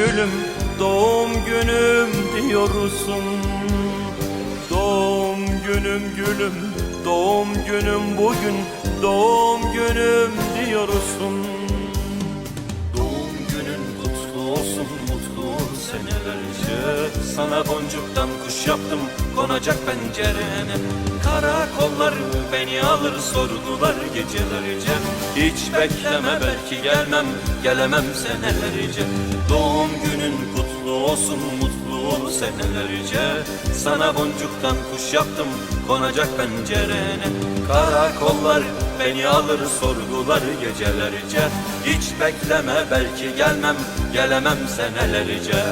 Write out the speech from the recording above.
gülüm doğum günüm diyorsun. Doğum günüm gülüm doğum günüm bugün. Doğum günüm diyorsun. Doğum günün kutlu olsun mutlu senelerce. Sana boncuktan kuş yaptım konacak pencerene. Karakollar beni alır sordular gecelerce Hiç bekleme belki gelmem. Gelemem senelerce Doğum günün kutlu olsun mutlu senelerce Sana boncuktan kuş yaptım konacak pencerene. Karakollar beni alır sordular gecelerce. Hiç bekleme belki gelmem. Gelemem senelerce